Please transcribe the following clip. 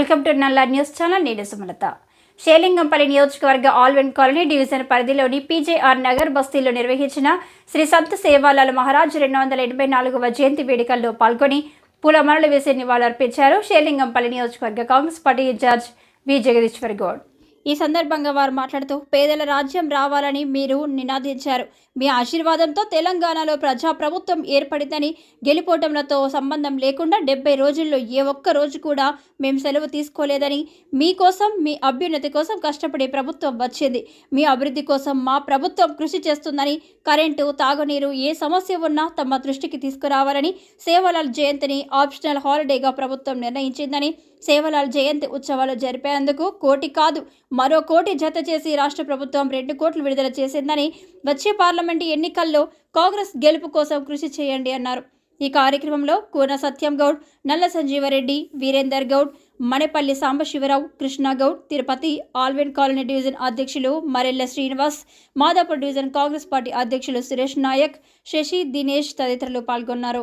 Welcome to Nalla news channel నేను సుమలత. షేలింగంపల్లి నియోజకవర్గ Allwyn colony division పరిధిలోని పీజేఆర్ నగర్ బస్తీలో నిర్వహించిన శ్రీ సంత్ సేవాలాల మహారాజ్ రెండు వందల ఎనభై నాలుగవ జయంతి వేడుకల్లో పాల్గొని పూలమరలు వేసి నివాళులర్పించారు షేలింగంపల్లి నియోజకవర్గ Congress party incharge V Jagadishwar Goud. ఈ సందర్భంగా వారు మాట్లాడుతూ పేదల రాజ్యం రావాలని మీరు నినాదించారు. మీ ఆశీర్వాదంతో తెలంగాణలో ప్రజాప్రభుత్వం ఏర్పడిందని గెలిపోవటంలతో సంబంధం లేకుండా డెబ్బై రోజుల్లో ఏ ఒక్క రోజు కూడా మేము సెలవు తీసుకోలేదని మీకోసం మీ అభ్యున్నతి కోసం కష్టపడే ప్రభుత్వం వచ్చింది. మీ అభివృద్ధి కోసం మా ప్రభుత్వం కృషి చేస్తుందని కరెంటు తాగునీరు ఏ సమస్య ఉన్నా తమ దృష్టికి తీసుకురావాలని సేవలాల్ జయంతిని ఆప్షనల్ హాలిడేగా ప్రభుత్వం నిర్ణయించిందని సేవలాల్ జయంతి ఉత్సవాలు జరిపేందుకు కోటి కాదు మరో కోటి జత చేసి రాష్ట్ర ప్రభుత్వం రెండు కోట్లు విడుదల చేసిందని వచ్చే పార్లమెంటు ఎన్నికల్లో కాంగ్రెస్ గెలుపు కోసం కృషి చేయండి అన్నారు. ఈ కార్యక్రమంలో కూన సత్యం గౌడ్ నల్ల సంజీవరెడ్డి వీరేందర్ గౌడ్ మణిపల్లి సాంబశివరావు కృష్ణాగౌడ్ తిరుపతి ఆల్వెన్ కాలనీ డివిజన్ అధ్యక్షులు మరెల్ల శ్రీనివాస్ మాదాపూర్ డివిజన్ కాంగ్రెస్ పార్టీ అధ్యక్షులు సురేష్ నాయక్ శశి దినేష్ తదితరులు పాల్గొన్నారు.